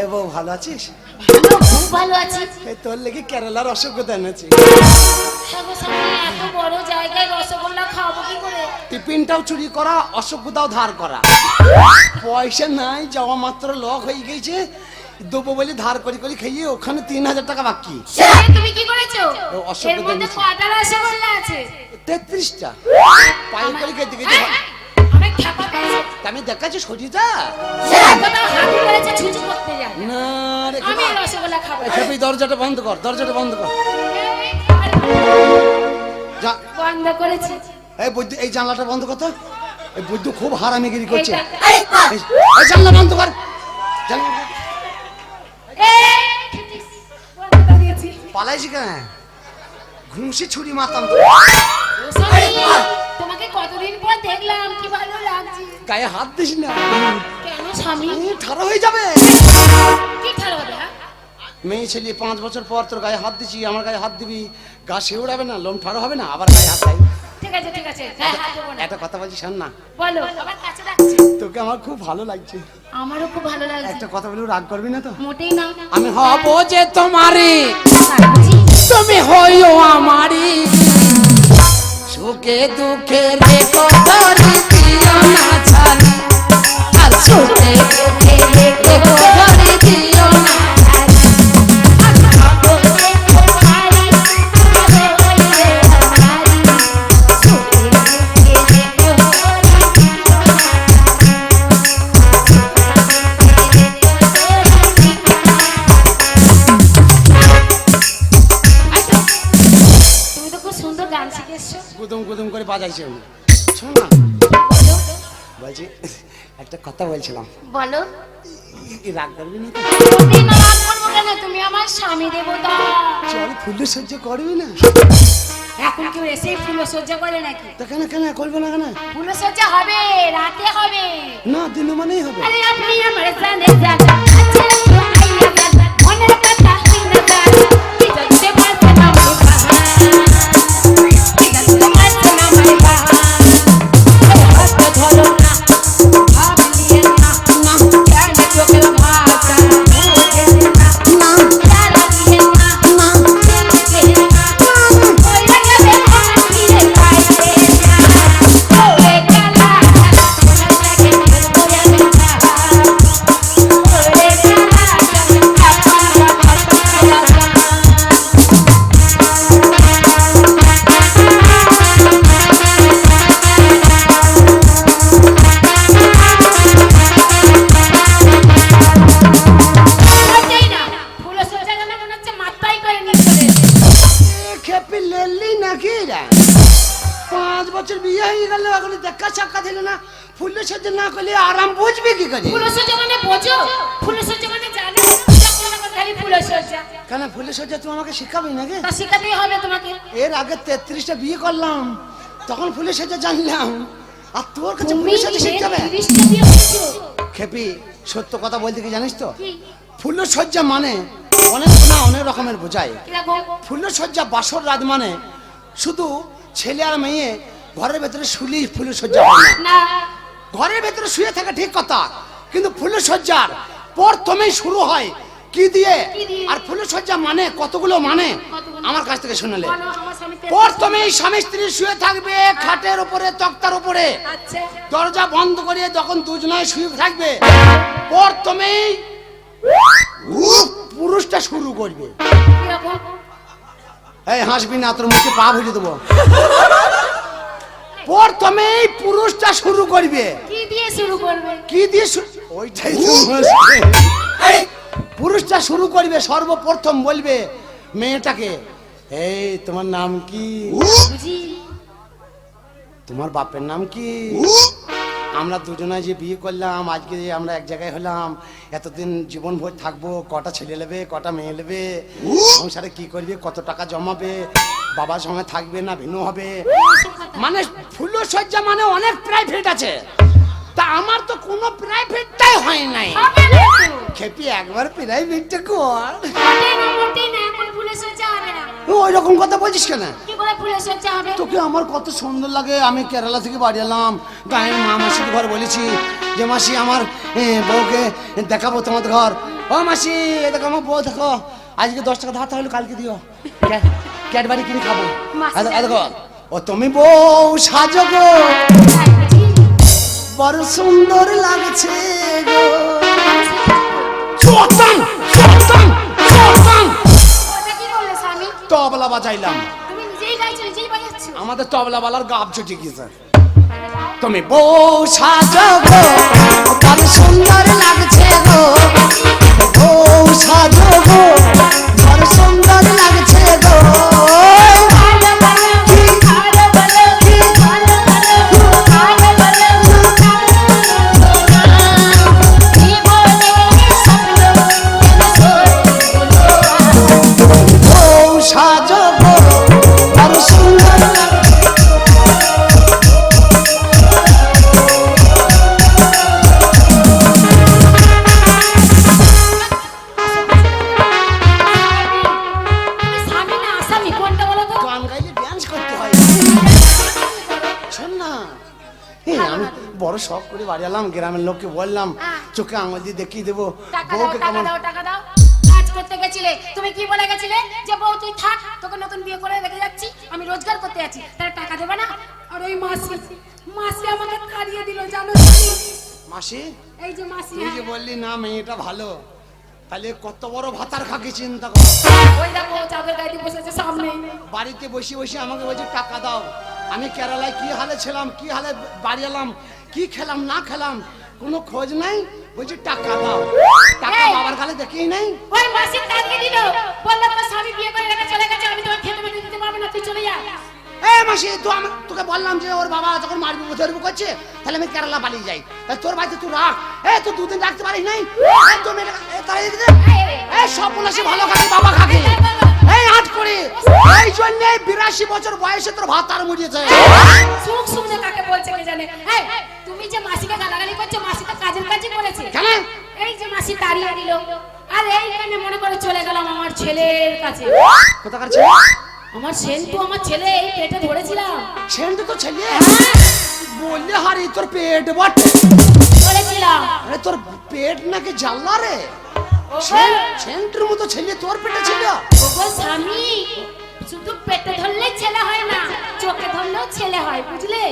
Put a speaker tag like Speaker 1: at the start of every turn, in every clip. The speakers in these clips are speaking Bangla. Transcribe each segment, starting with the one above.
Speaker 1: এ বউ ভালো আছিস?
Speaker 2: ভালো খুব ভালো আছি।
Speaker 1: এই তোর লেগে কেরালার অসভ্যতা এনেছি।
Speaker 2: হ্যাঁ গো এত বড় জায়গায় রসগোল্লা খাব কি করে?
Speaker 1: টিফিনটাও চুরি করা অসভ্যতাও ধার করা। পয়সা নাই যাওয়া মাত্র লক হয়ে গেছে দেবো বলে ধার করে করে খেয়ে ওখানে তিন হাজার টাকা বাকি।
Speaker 2: তুমি কি করেছ?
Speaker 1: ও, অসভ্য
Speaker 2: এর মধ্যে কটা রসগোল্লা আছে।
Speaker 1: তেত্রিশটা। পায়ে করে খেতে খেতে
Speaker 2: হ্যাঁ, আমি
Speaker 1: দেখাচ্ছি
Speaker 2: যায়
Speaker 1: না রে
Speaker 2: আমি রসগোল্লা খাব।
Speaker 1: খেপি দরজাটা বন্ধ কর দরজাটা বন্ধ কর। যা।
Speaker 2: বন্ধ করেছি।
Speaker 1: এই বৈদ্য এই জানলাটা বন্ধ কর তো। এই বৈদ্য খুব হারামিগিরি করছে। এই জানলা বন্ধ কর। জানলা। পালাইছি কেন? ঘুষি ছুরি মারতাম তো।
Speaker 2: কতদিন পর দেখলাম কি ভালো লাগছে।
Speaker 1: গায়ে হাত দিস না।
Speaker 2: কেন স্বামী?
Speaker 1: ঠাড়া হয়ে যাবে।
Speaker 2: কি খেলো হবে হ্যাঁ?
Speaker 1: মেয়ে ছেলে পাঁচ বছর পর তোর গায়ে হাত দিছি আমার গায়ে হাত দিবি গা শিউড়াবে না লোম ঠাড়া হবে না আবার গায়ে হাত দেয়।
Speaker 2: ঠিক আছে ঠিক আছে হ্যাঁ হাত দেবো না।
Speaker 1: একটা কথা বলছি শোন না।
Speaker 2: বলো। আবার কাছে রাখছি
Speaker 1: তোকে আমার খুব ভালো লাগছে।
Speaker 2: আমারও খুব ভালো লাগছে।
Speaker 1: একটা কথা বলে রাগ করবি না তো?
Speaker 2: মোটেই না।
Speaker 1: আমি হব যে তোমারই। তুমি হইও আমারই। সুখে দুঃখে রে কতরি দিও আর সুখে দুঃখে রে কতরি গুদুম উনি শোন না। বলছি একটা কথা বলছিলাম।
Speaker 2: বলো।
Speaker 1: রাগ করবি না
Speaker 2: তুমি আমার স্বামী দেবতা।
Speaker 1: চল ফুলে সহ্য করবি না।
Speaker 2: এখন কেউ এসে ফুলো সজ্জা করে নাকি?
Speaker 1: তো কেন কেন? করবে না কেন?
Speaker 2: ফুলো সজ্জা হবে রাতে হবে।
Speaker 1: না দিন মানেই হবে।
Speaker 2: আরে আপনি আমার জানে জানা আছে আইয়া জানা মনের কথা শুনে জানা কি জানতে পারছেন আমার বাবা কি জানতে পারছেন আমার
Speaker 1: আরাম বুঝবি কি করে? কেন ফুলে সহ্য তুই আমাকে শিখাবি নাকি? এর আগে তেত্রিশটা বিয়ে করলাম তখন ফুলে সহ্য জানলাম। আর তোর কাছে ফুলে সহ্য শিখতে হবে? খেপি সত্য কথা বলতে কি জানিস তো? ফুল সজ্জা মানে অনেক না অনেক রকমের বোঝায় ফুল সজ্জা বাসর রাত মানে শুধু ছেলে আর মেয়ে ঘরের ভেতরে শুলি ফুল সজ্জা হয়। না ঘরের ভেতরে শুয়ে থাকা ঠিক কথা কিন্তু ফুল সজ্জার প্রথমেই শুরু হয় কি দিয়ে? আর ফুল সজ্জা মানে কতগুলো মানে? আমার কাছ থেকে শুনলে প্রথমেই স্বামী স্ত্রী শুয়ে থাকবে খাটের উপরে তক্তার উপরে।
Speaker 2: আচ্ছা।
Speaker 1: দরজা বন্ধ করে যখন দুজনায় শুয়ে থাকবে প্রথমেই পুরুষটা শুরু করবে। এই হাসবি না তোর মুখে পা ভুলে দেবো। প্রথমেই পুরুষটা শুরু করবে।
Speaker 2: কি দিয়ে শুরু করবে?
Speaker 1: কি দিয়ে ওইটাই। পুরুষটা শুরু করবে সর্বপ্রথম বলবে মেয়েটাকে এই তোমার নাম কি?
Speaker 2: বুঝি।
Speaker 1: তোমার বাপের নাম কি? আমরা দুজনায় যে বিয়ে করলাম আজকে আমরা এক জায়গায় হলাম এতদিন জীবন ভর থাকব কটা ছেলে নেবে কটা মেয়ে নেবে সংসারে কি করবে কত টাকা জমাবে বাবার সঙ্গে থাকবে না ভিন্ন হবে। মানে ফুল সজ্জা মানে অনেক প্রাইভেট আছে। তা আমার তো কোনো প্রাইভেটটাই হয় নাই। খেপি একবার প্রাইভেটটা কর। ওই রকম কথা বলছিস কেন? তোকে আমার কত সুন্দর লাগে আমি কেরালা থেকে বাড়ি এলাম। গায়ের মা মাসির ঘর বলেছি যে মাসি আমার বউকে দেখাবো তোমাদের ঘর। ও মাসি দেখো আমার বউ দেখো। আজকে দশ টাকা ধার হলো কালকে দিও। ক্যাডবারি কিনে খাব। দেখো, ও তুমি বউ সাজো গো। বড় সুন্দর লাগছে গো। তবলা বাজাইলাম। আমাদের তবলাওয়ালার গাব ছুটে গিয়েছে। তুমি বউ সাজো বড় সুন্দর লাগছে গো। বউ সাজো গো চোখে আঙুল দিয়ে দেখিয়ে দেবো।
Speaker 2: টাকা দাও
Speaker 1: বউকে
Speaker 2: টাকা
Speaker 1: কেমন
Speaker 2: দাও টাকা দাও। কাজ করতে গেছিলে তুমি কি বলে গেছিলে? যে বউ তুই থাক তোকে নতুন বিয়ে করে রেখে যাচ্ছি আমি রোজগার করতে যাচ্ছি তাহলে টাকা দেবে না? আর ওই মাসি মাসি আমাকে তাড়িয়ে দিল জানো তুমি?
Speaker 1: মাসি?
Speaker 2: এই যে মাসি
Speaker 1: তুই যে
Speaker 2: হ্যাঁ।
Speaker 1: বললি না মেয়েটা ভালো তাহলে কত বড় ভাতার খাকি চিন্তা কর?
Speaker 2: ওই দেখো চাদর দিয়ে বসেছে সামনে।
Speaker 1: বাড়িতে বসে বসে আমাকে বলছে টাকা দাও। আমি কেরালায় কি হালে ছিলাম কি হালে বাড়ি এলাম কি খেলাম না খেলাম কোনো খোঁজ নাই? বলছি টাকা দাও। টাকা বাবার কালে দেখেই নাই?
Speaker 2: ওই মাসি দিল। তোর স্বামী বিয়ে করে রেখে চলে গেছে আমি তোমার খেতে দিতে পারব না তুই চলে যা।
Speaker 1: এ মাসি তো আমি তোকে বললাম যে ওর বাবা যখন মারবি ধরবি করছে তাহলে আমি কেরালা পালিয়ে যাই। তাহলে তোর বাড়িতে তুই রাখ। এ তুই দুদিন রাখতে পারিস নাই? এ, তো মেয়েটা তাড়িয়ে দিতে এ সব বলেছি ভালো খাকি বাবা খাকি এই আট করে। এই জন্য বিরাশি বছর বয়সে তোর ভাত আর মুড়িয়েছে।
Speaker 2: সুখ সুখে কাকে বলছে কে জানে? তুমি যে মাসিকে গালাগালি করছ মাসি তো কাজের কাজই করেছে
Speaker 1: কেন
Speaker 2: এই যে মাসি তাড়িয়ে দিল। আর এইখানে মনে করে চলে গেলাম আমার ছেলের কাছে।
Speaker 1: কোথাকার ছেলে?
Speaker 2: আমার সেন্টু আমার ছেলে এই পেটে ধরেছিলাম।
Speaker 1: সেন্ট তো ছেলে।
Speaker 2: হ্যাঁ,
Speaker 1: বললে হারি তোর পেট বটে।
Speaker 2: ধরেছিলাম।
Speaker 1: আরে তোর পেট নাকি জানলা রে? সেন্টের মতো ছেলে তোর পেটে ছিল?
Speaker 2: ওগো স্বামী শুধু পেটে ধরলে ছেলে হয় না চোখে ধরলেও ছেলে হয় বুঝলে?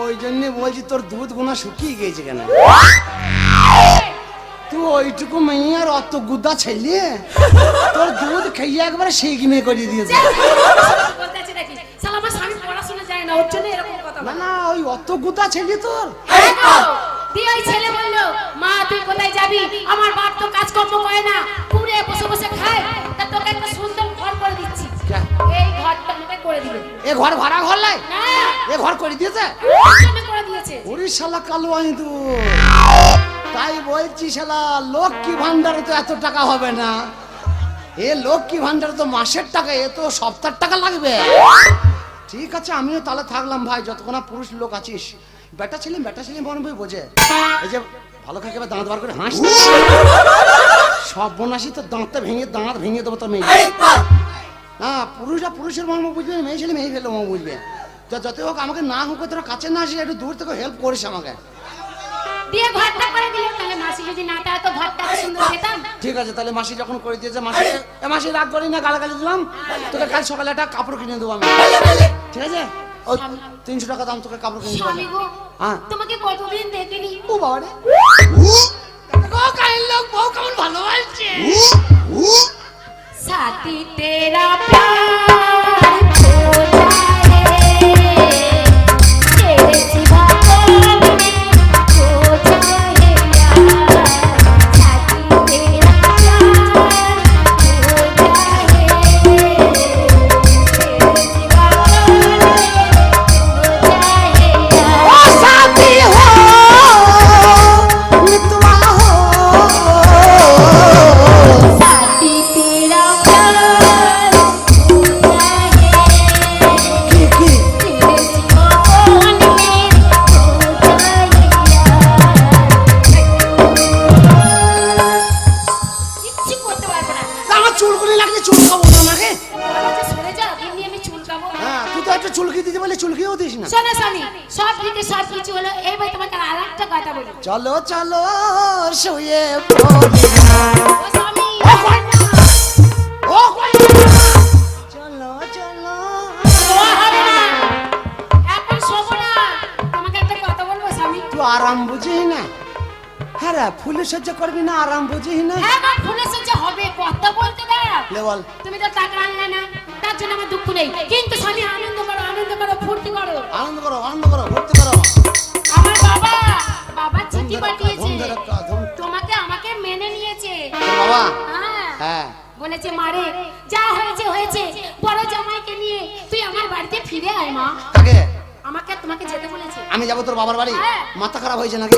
Speaker 1: ওই জন্য বলছি তোর দুধ গোনা শুকিয়ে গেছে কেন? তুই ওইটুকু মেয়ে আর অত গুদা ছেলে তোর দুধ খাইয়ে একবারে সেগিমে করে দিয়েছে
Speaker 2: না
Speaker 1: না ওই অত গুদা ছেলে তোর
Speaker 2: দিয়ে ওই ছেলে বলল মা তুই কোথায় যাবি আমার বাপ তো কাজকর্ম করে না কুড়ে বসে বসে খায় তা তোকে একটা সুন্দর ঘর করে দিচ্ছি এই ঘরটা আমাকে করে দিল
Speaker 1: এ ঘর ভাড়া ঘর লাই? এ ঘর করে দিয়েছে?
Speaker 2: করে দিয়েছে।
Speaker 1: কালো আনি তো তাই বলছি শালা, লক্ষ্মী ভান্ডারে তো এত টাকা হবে না। এ লক্ষ্মী ভান্ডারে তো মাসের টাকা, এ তো সপ্তাহের টাকা লাগবে। ঠিক আছে, আমিও তাহলে থাকলাম ভাই, যতক্ষণ পুরুষ লোক আছিস। বেটা ছেলে বেটা ছেলে মনে বই বোঝে। এই যে ভালো খাকে দাঁত বার করে হাসি সব বনাসি তো দাঁতটা ভেঙে, দাঁত ভেঙে দেবো তো মেয়ে। না পুরুষরা পুরুষের মর্ম বুঝবে মেয়ে ছেলে মেয়ে ফেলে মর্ম বুঝবে। যতই হোক, আমাকে না হোক, তোরা কাছে না আসে একটু দূর থেকে হেল্প করিস আমাকে।
Speaker 2: দিয়ে ঘরটা করে দিল তাহলে মাসি যদি না তা তো ঘরটা সুন্দর পেতাম
Speaker 1: ঠিক আছে তাহলে মাসি যখন করে দিয়েছে মাসি এ মাসি রাগ করি না গালাগালি দিলাম। তোকে কাল সকালে একটা কাপড় কিনে দেবো আমি। ঠিক আছে? ও তিনশো টাকা দাম তোকে কাপড় কিনে দেবো। হ্যাঁ।
Speaker 2: তোমাকে কতদিন দেখিনি?
Speaker 1: ও বাবা সাথী তেরা প্রাণ চলো চলো শুয়ে পড়ি? চলো চলো। তুই আরাম বুঝিস না? হ্যাঁ রে ফুলে সহ্য করবি না আরাম বুঝিস না?
Speaker 2: হ্যাঁ ফুলে সহ্য হবে কথা বলতে দাও।
Speaker 1: বল।
Speaker 2: তুমি তো টাকা আনলে না তার জন্য আমার দুঃখ নেই। কিন্তু স্বামী আনন্দ বলেছে মারে যা হয়েছে হয়েছে। বড় জামাইকে নিয়ে তুই আমার বাড়িতে ফিরে আয় মা।
Speaker 1: কাকে?
Speaker 2: আমাকে তোমাকে যেতে বলেছে।
Speaker 1: আমি যাব তোর বাবার বাড়ি?
Speaker 2: হ্যাঁ।
Speaker 1: মাথা খারাপ হয়েছে নাকি?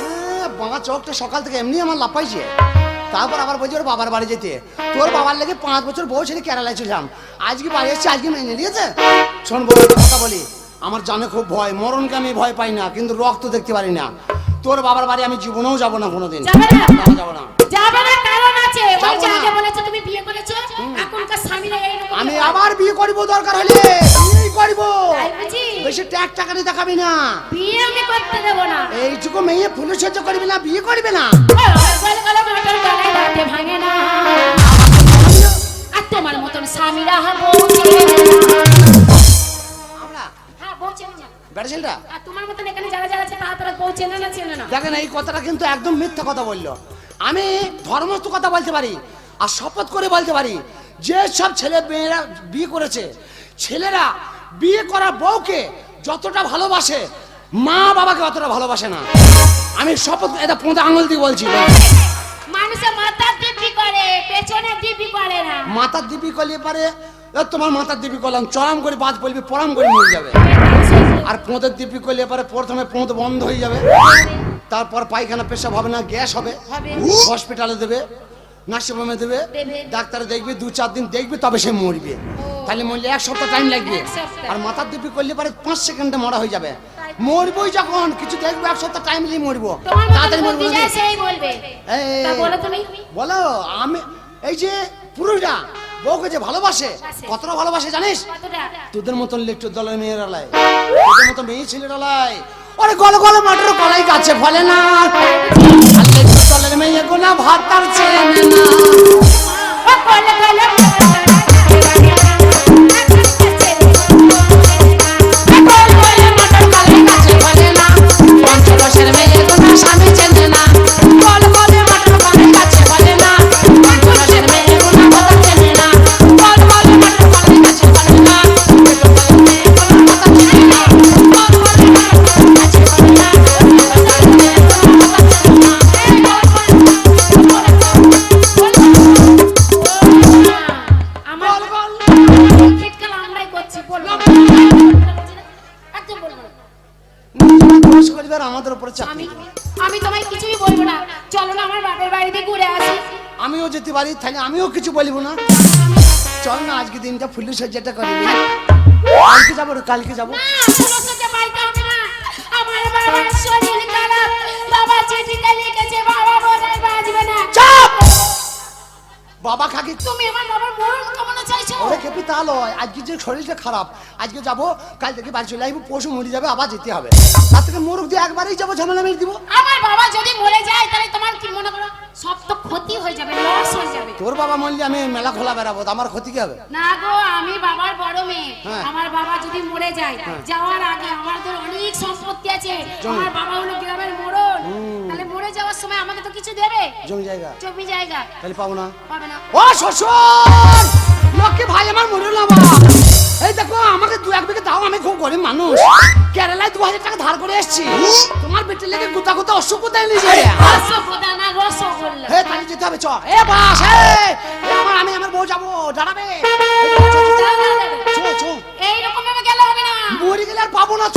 Speaker 1: হ্যাঁ, বাবা চোখটা সকাল থেকে এমনি আমার লাপাইছে তারপর আবার বলছি ওর বাবার বাড়ি যেতে। তোর বাবার লেগে পাঁচ বছর বউ ছেলে কেরালায় ছিলাম আজকে বাড়ি এসেছি আজকে মেনে নিয়েছে? শোন একটা কথা বলি। আমার জানে খুব ভয় মরণকে আমি ভয় পাই না কিন্তু রক্ত দেখতে পারি না। তোর বাবার বাড়ি আমি জীবনেও যাব না কোনোদিন।
Speaker 2: যাবে না?
Speaker 1: না, যাব না।
Speaker 2: যাবে না কারণ আছে বলছে
Speaker 1: না।
Speaker 2: আগে বলেছে তুমি বিয়ে করেছ? এখনকার স্বামীরা এইরকম
Speaker 1: আমি আবার বিয়ে করব দরকার হলে। বিয়েই করব।
Speaker 2: তাই বুঝি
Speaker 1: বেশি ট্যাগ টাকারি দেখাবি না।
Speaker 2: বিয়ে আমি করতে দেবো না।
Speaker 1: এইটুকু মেয়ে ফুলে সহ্য করবি না বিয়ে করবি না।
Speaker 2: ভাঙে আর তোমার মতন স্বামীরা হব
Speaker 1: আমরা?
Speaker 2: হ্যাঁ তোমার মতন এখানে যারা যারা আছে তারা তারা পৌঁছে না না চেনে না।
Speaker 1: দেখেন এই কথাটা কিন্তু একদম মিথ্যা কথা বলল। আমি ধর্মস্থ কথা বলতে পারি আর শপথ করে বলতে পারি যে সব ছেলে মেয়েরা বিয়ে করেছে ছেলেরা বিয়ে করা বউকে যতটা ভালোবাসে মা বাবাকে অতটা ভালোবাসে না। আমি শপথ এটা পোঁতে আঙুল দিয়ে বলছি।
Speaker 2: মানুষের মাথার দিব্যি করে পেছনে দিব্যি করে না।
Speaker 1: মাথার দিবি করলে পারে তোমার মাথার দিবি করলাম চরম করে বাদ পড়বি পরাম করে মরে যাবে। আর পোঁতের দিবি করলে পারে প্রথমে পোঁত বন্ধ হয়ে যাবে। তারপর পায়খানা পেশাব হবে না গ্যাস হবে। হসপিটালে দেবে নার্সিংহোমে দেবে। ডাক্তার দেখবে দু চার দিন দেখবে তবে সে মরবে। তাহলে মরলে এক সপ্তাহ টাইম লাগবে। আর মাথার দিবি করলে পারে পাঁচ সেকেন্ডে মরা হয়ে যাবে। মরবই যখন কিছু দেখবে এক সপ্তাহ টাইম নিয়ে মরবো। তাড়াতাড়ি মরবো
Speaker 2: বলো
Speaker 1: আমি এই যে পুরুষরা বউকে যে ভালোবাসে কতটা ভালোবাসে জানিস? তোদের মতন লেকচর দলের মেয়েরা লাই তোদের মতো মেয়ে ছেলেরা লাই ওরে গল গল মাটির কলাই গাছে ফলে না। মেয়ে গোনা ভাত তার চেনে না। আজকে দিনটা ফুলি সজ্জাটা করি কালকে যাব রে, কালকে যাব
Speaker 2: না, না। বাবা না।
Speaker 1: খাকি
Speaker 2: তুমি আমার বাবার মরণ কামনা চাইছো?
Speaker 1: ওরে খেপি তা লয় আজকে যে শরীরটা খারাপ আজকে যাব কাল থেকে বাড়ি চলে আসব পশু মরে যাবে আবার যেতে হবে তার থেকে মোরগ দিয়ে একবারই যাব ঝামেলা মেরে দিব
Speaker 2: আমার বাবা যদি মরে যায় তাহলে তোমার কি মনে করো সব তো ক্ষতি হয়ে যাবে লস হয়ে যাবে।
Speaker 1: তোর বাবা মরলে আমি মেলা খোলা বেড়াবো তো আমার ক্ষতি কি হবে?
Speaker 2: না গো আমি বাবার বড় মেয়ে।
Speaker 1: হ্যাঁ।
Speaker 2: আমার বাবা যদি মরে যায় যাওয়ার আগে আমাদের অনেক সম্পত্তি আছে। আমার বাবা হলো গ্রামের মোড়ল। তাহলে মরে যাওয়ার সময় আমাকে তো কিছু দেবে?
Speaker 1: জমি জায়গা।
Speaker 2: জমি জায়গা।
Speaker 1: তাহলে পাবো না।
Speaker 2: পাবে না।
Speaker 1: ও শ্বশুর! লক্ষ্মী ভাই আমার মরে না বাবা এই দেখো আমাকে দু এক বিঘে দাও আমি খুব গরিব মানুষ। কেরালায় দু হাজার টাকা ধার করে এসেছি। তোমার বেটির লেগে গুতা গুতা অসুখ কোথায় নিয়ে
Speaker 2: রসগোল্লা না রসগোল্লা
Speaker 1: হে তাহলে যেতে হবে চ এ বাস আমার আমি আমার বউ যাব দাঁড়াবে।
Speaker 2: এইরকম ভাবে গেলে হবে না।
Speaker 1: মরে গেলে আর পাবো না চ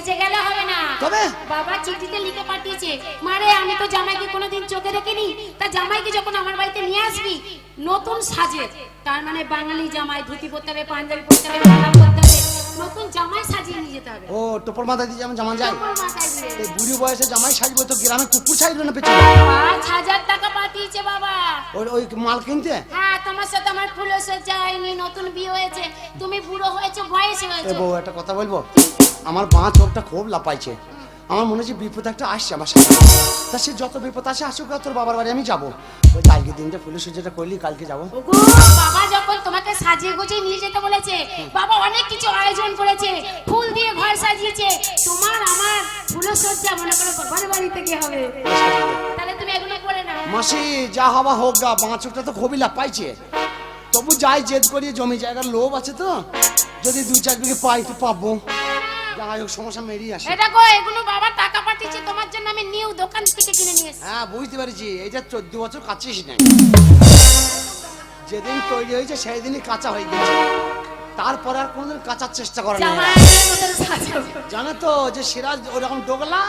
Speaker 2: সেজে গেলে হবে না।
Speaker 1: তবে?
Speaker 2: বাবা চিঠিতে লিখে পাঠিয়েছে মারে আমি তো জামাইকে কোনোদিন চোখে দেখিনি। তা জামাইকে যখন আমার বাড়িতে নিয়ে আসবি নতুন সাজে। তার মানে বাঙালি জামাই ধুতি পরতে হবে পাঞ্জাবি পরতে হবে মালা পরতে হবে। নতুন জামাই সাজিয়ে নিয়ে যেতে হবে।
Speaker 1: ও টোপর মাথা দিয়ে যেমন জামা যায়।
Speaker 2: মাথায়।
Speaker 1: এই বুড়ি বয়সে জামাই সাজবো তো গ্রামে কুকুর সাজবে না পেছনে?
Speaker 2: পাঁচ হাজার টাকা পাঠিয়েছে বাবা।
Speaker 1: ওই ওই মাল কিনতে?
Speaker 2: হ্যাঁ তোমার সাথে আমার ফুল হয়নি নতুন বিয়ে হয়েছে। তুমি বুড়ো হয়েছে বয়স হয়েছো।
Speaker 1: বউ একটা কথা বলব? আমার বাঁ চোখটা খুব লাপাইছে আমার মনে হচ্ছে বিপদ একটা আসছে আমার সাথে তা সে যত বিপদ আসে আসুক না, তোর বাবার বাড়ি আমি যাব। ওই কালকে দিনটা ফুলের সূর্যটা করলি কালকে যাব।
Speaker 2: বাবা যখন তোমাকে সাজিয়ে গুছিয়ে নিয়ে যেতে বলেছে বাবা অনেক কিছু আয়োজন করেছে ফুল দিয়ে ঘর সাজিয়েছে। তোমার আমার ফুলো সজ্জা মনে করো বাবার বাড়ি থেকে হবে। তাহলে তুমি এগুলো করে না
Speaker 1: মাসি যা হওয়া হোক গা বাঁ চোখটা তো খুবই লাপাইছে তবু যাই জেদ করি জমি জায়গার লোভ আছে তো। যদি দুই চার বিঘে পাই তো পাবো। যাই হোক সমস্যা মেরিয়ে আসে।
Speaker 2: এটা গো এগুলো বাবা টাকা পাঠিয়েছে তোমার জন্য আমি নিউ দোকান থেকে কিনে নিয়ে এসেছি।
Speaker 1: হ্যাঁ বুঝতে পেরেছি। এইটা চোদ্দ বছর কাচিস নাই যেদিন তৈরি হয়েছে সেই দিনই কাঁচা হয়ে গেছে তারপরে আর কোনোদিন কাঁচার চেষ্টা করে না জানো তো যে সিরাজ ওরকম ডোগলা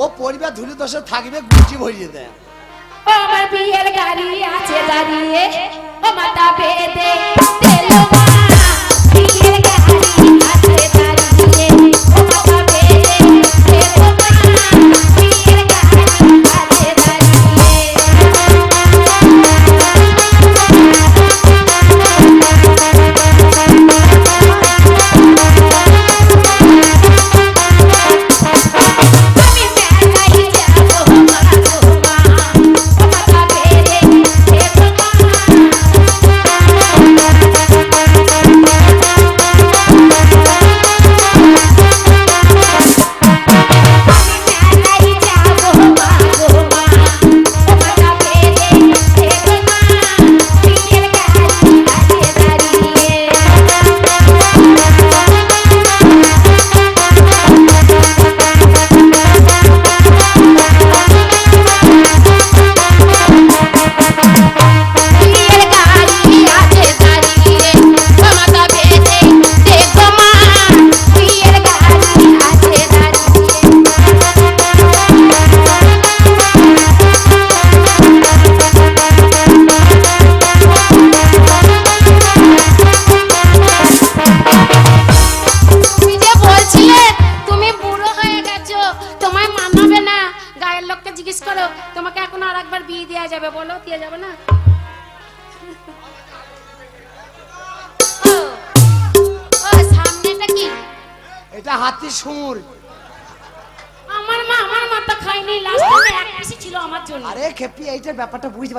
Speaker 1: ও পরিবার ধুলি দশে থাকবে গুচি ভরিয়ে দেয়
Speaker 2: আমার বিয়ের গাড়ি আছে দাঁড়িয়ে ও মাথা বেঁধে বিয়ের গাড়ি আছে দাঁড়িয়ে।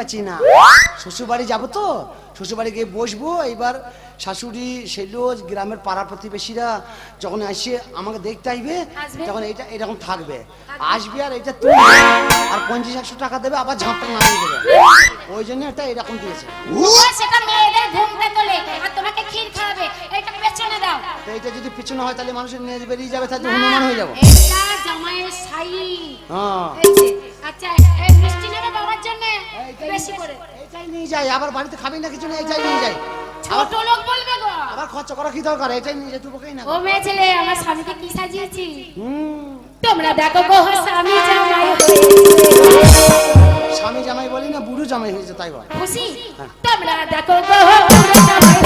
Speaker 1: পারছি না। শ্বশুর বাড়ি যাব তো? শ্বশুর বাড়ি গিয়ে বসবো। এইবার শাশুড়ি সেলোজ গ্রামের পাড়া প্রতিবেশীরা যখন আসে আমাকে দেখতে আসবে
Speaker 2: আসবে।
Speaker 1: তখন এটা এরকম থাকবে। আসবে আর এটা তুই আর পঞ্চাশ একশো টাকা দেবে আবার ঝাঁপটা নামিয়ে দেবে। ওই জন্য এটা এরকম দিয়েছে।
Speaker 2: এটা
Speaker 1: যদি পিছনে হয় তাহলে মানুষের নিয়ে বেরিয়ে যাবে তাহলে হনুমান হয়ে যাব।
Speaker 2: জামাইয়ের শাড়ি।
Speaker 1: হ্যাঁ।
Speaker 2: আচ্ছা বেশি করে।
Speaker 1: এটাই নিয়ে যাই আবার বাড়িতে খাবি না কিছু না এটাই নিয়ে যাই।
Speaker 2: ছোট লোক বলবে গো।
Speaker 1: আবার খরচা করা কি দরকার? এটাই নিয়ে যেতে বকেই না
Speaker 2: ও মেয়ে ছেলে আমার স্বামীকে কি সাজিয়েছি? তোমরা দেখো গো স্বামী জামাই হয়েছে।
Speaker 1: স্বামী জামাই বলি না বুড়ো জামাই হয়েছে তাই বল।
Speaker 2: খুশি? তোমরা দেখো গো বুড়ো জামাই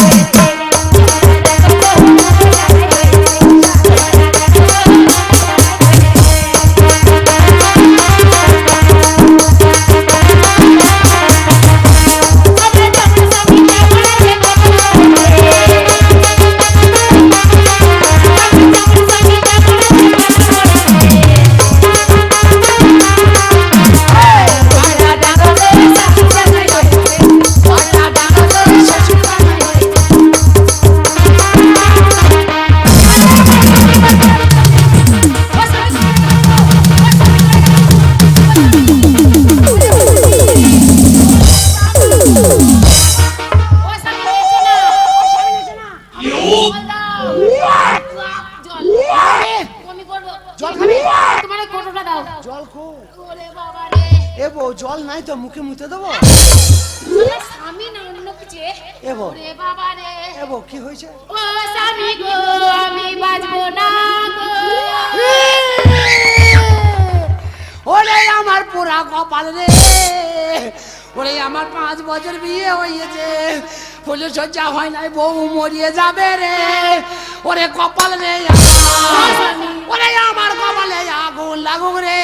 Speaker 2: দাও।
Speaker 1: জল খো
Speaker 2: ওরে বাবা রে।
Speaker 1: এ বউ জল নাই তো মুখে মুতে দেবো?
Speaker 2: স্বামী না অন্য কিছু।
Speaker 1: এ বউ।
Speaker 2: ওরে বাবা রে।
Speaker 1: এ বউ কি হয়েছে?
Speaker 2: ও স্বামী গো আমি বাজবো না গো।
Speaker 1: ওরে আমার পুরা কপাল রে। ওরে আমার পাঁচ বছর বিয়ে হয়েছে। ফুলে সজ্জা হয় নাই বউ মরিয়ে যাবে রে। ওরে কপাল রে আমার। ওরে আমার কপালে আগুন লাগুক রে?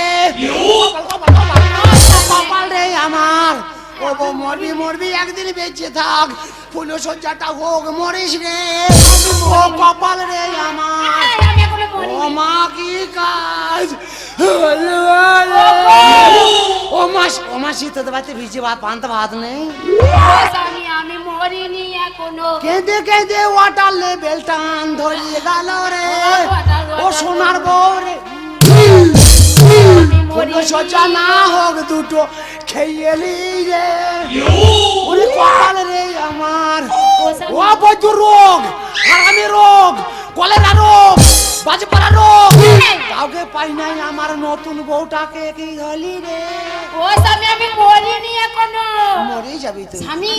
Speaker 1: কপাল, রে আমার। ও মরবি মরবি একদিন বেঁচে থাক। ফুলো সজ্জাটা হোক মরিস রে। ও কপাল রে আমার। ও মা কি কাজ? ও মাস ও মা শীততে বাড়িতে ভিজে ভাত পান্তা ভাত নেই? কেঁদে কেঁদে ওয়াটার লেভেল টান ধরিয়ে গেল রে। ও সোনার বউ রে।
Speaker 2: মরিনি
Speaker 1: সজ্জা না হোক দুটো খেয়ে নি রে। ওরে কপাল রে আমার।
Speaker 2: ও
Speaker 1: বৈদ্য রোগ হারামি রোগ কলেরা রোগ বাজপাড়া রোগ। কাউকে পাই নাই আমার নতুন বউটাকে কি হলি রে?
Speaker 2: ও স্বামী আমি মরিনি এখনও।
Speaker 1: মরে যাবি তুই।
Speaker 2: স্বামী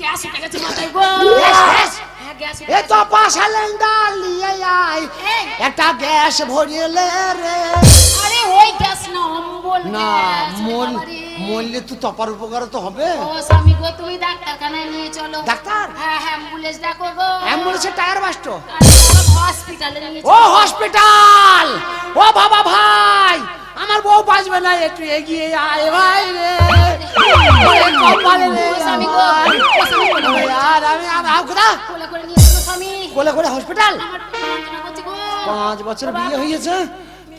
Speaker 2: গ্যাস উঠে গেছে মাথায় গো
Speaker 1: এ তো নিয়ে আয়। একটা গ্যাস ভরিয়ে লে রে।
Speaker 2: আরে ওই গ্যাস না অম্বল
Speaker 1: না
Speaker 2: বাবারে।
Speaker 1: মরলে তো তপার উপকার তো হবে।
Speaker 2: ও স্বামী গো তুমি ডাক্তারখানায় নিয়ে চলো।
Speaker 1: ডাক্তার?
Speaker 2: হ্যাঁ হ্যাঁ অ্যাম্বুলেন্স ডাকো গো।
Speaker 1: অ্যাম্বুলেন্সের টায়ার বাস্ট
Speaker 2: হসপিটালে নিয়ে
Speaker 1: ও হসপিটাল ও বাবা ভাই আমার বউ বাঁচবে না একটু এগিয়ে আয় ভাই রে। কপালে
Speaker 2: করে-
Speaker 1: আর আমি আমি আও কোথা
Speaker 2: কোলে করে
Speaker 1: হসপিটাল পাঁচ বছর বিয়ে হয়েছে?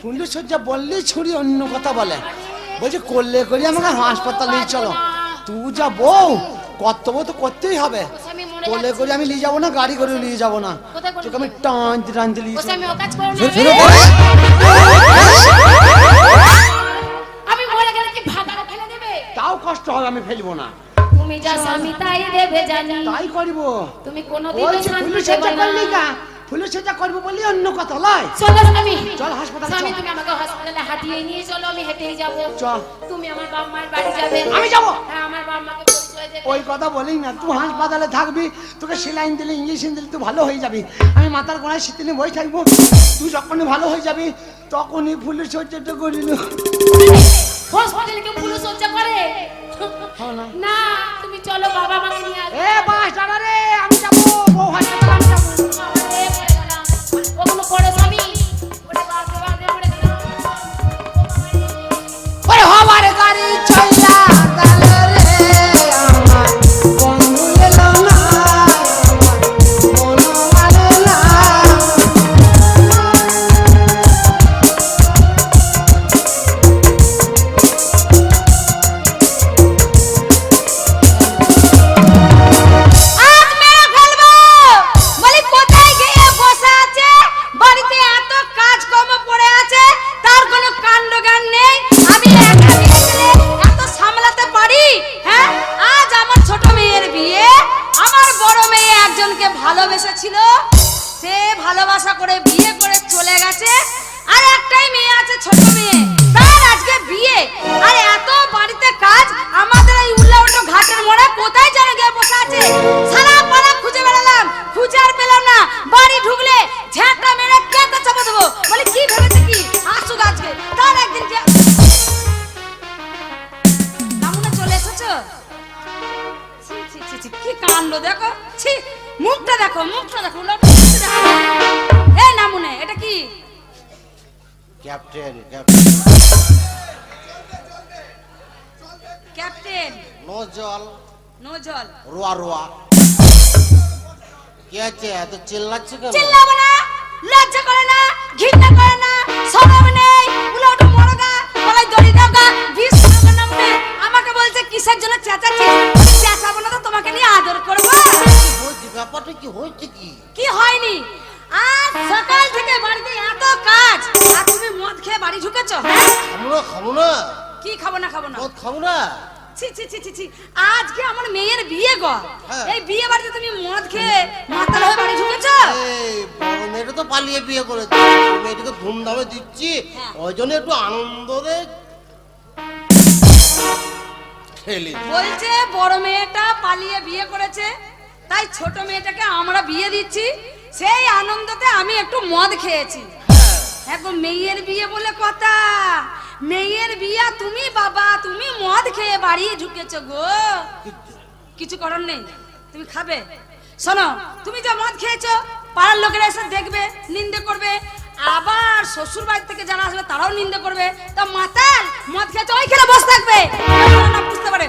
Speaker 1: ফুন্ডু সজ্জা বললেই ছুরি অন্য কথা বলে। বলছে করলে করি আমাকে হাসপাতাল নিয়ে চলো। তুই যা বউ কর্তব্য তো করতেই হবে। কোলে। করে আমি নিয়ে যাব না গাড়ি করে নিয়ে যাব না। তোকে আমি টানতে টানতে নিয়ে তাও কষ্ট হবে আমি ফেলব না।
Speaker 2: তুমি যা স্বামী তাই দেবে জানি।
Speaker 1: তাই করব।
Speaker 2: তুমি কোনোদিন
Speaker 1: ফুলের সজ্জা করলি কা? ফুলের সজ্জা করব বলি অন্য কথা লয়
Speaker 2: চলো স্বামী।
Speaker 1: চল হাসপাতালে
Speaker 2: স্বামী
Speaker 1: চল।
Speaker 2: তুমি আমাকে হসপিটালে হাঁটিয়ে নিয়ে চলো আমি হেঁটেই যাব।
Speaker 1: চল।
Speaker 2: তুমি আমার বাবা মায়ের বাড়ি যাবে।
Speaker 1: আমি যাব।
Speaker 2: হ্যাঁ আমার বাবা মাকে
Speaker 1: ওই কথা বলি না তুই হাসপাতালে থাকবি তোকে সেলাইন দিলে ইঞ্জেকশন দিলে তুই ভালো হয়ে যাবি। আমি মাথার গোড়ায় শীতলে বই থাকব তুই যখনই ভালো হয়ে যাবি তখনই ফুলের সজ্জাটা করিল।
Speaker 2: হসপিটালে কেউ পুরো সজ্জা করে?
Speaker 1: না।
Speaker 2: তুমি চলো বাবা মাকে নিয়ে আসবে
Speaker 1: এ বাস দাদা রে আমি যাব বউ হাসপাতালে আমি যাব।
Speaker 2: ওগুলো পড়ো স্বামী ওরে গেলাম।
Speaker 1: ওরে হবার
Speaker 3: জল?
Speaker 4: নো জল।
Speaker 3: রোয়া রোয়া। কি আছে? এত চিল্লাচ্ছে কেন?
Speaker 4: চিল্লাবো না লজ্জা করে না ঘৃণা করে না সরম নেই। উলাউটো মরগা গলায় দড়ি দাগা বিষ খাব না মনে। আমাকে বলছে কিসের জন্য চেঁচাচ্ছিস? চেঁচাবো না তো তোমাকে নিয়ে আদর করব।
Speaker 3: ব্যাপারটা কি হয়েছে কি?
Speaker 4: কি হয়নি? আজ সকাল থেকে বাড়িতে এত কাজ। আর তুমি মদ খেয়ে বাড়ি ঢুকেছো?
Speaker 3: খাব না খাব না।
Speaker 4: কি খাব না খাব না?
Speaker 3: মদ খাব না?
Speaker 4: ছি ছি ছি ছি ছি। আজকে আমার মেয়ের বিয়ে গো
Speaker 3: হ্যাঁ।
Speaker 4: এই বিয়ে বাড়িতে তুমি মদ খেয়ে মাতাল হয়ে বাড়ি ঢুকেছো?
Speaker 3: এই বড় মেয়েটা তো পালিয়ে বিয়ে করেছে। মেয়েটাকে ধুমধামে দিচ্ছি।
Speaker 4: হ্যাঁ।
Speaker 3: ওই জন্য একটু আনন্দ দে।
Speaker 4: বলছে বড় মেয়েটা পালিয়ে বিয়ে করেছে। তাই ছোট মেয়েটাকে আমরা বিয়ে দিচ্ছি। সেই আনন্দতে আমি একটু মদ খেয়েছি। এখন মেয়ের বিয়ে বলে কথা। মেয়ের বিয়া তুমি বাবা, তুমি মদ খেয়ে বাড়িয়ে ঢুকেছো গো। কিছু করার নেই, তুমি খাবে। শোনো, তুমি যা মদ খেয়েছো, পাড়ার লোকেরা এসে দেখবে, নিন্দে করবে। আবার শ্বশুর বাড়ি থেকে যারা আসবে, তারাও নিন্দে করবে। তা মাতাল, মদ খেয়েছো ওই খেলে বসে থাকবে। বুঝতে পারে।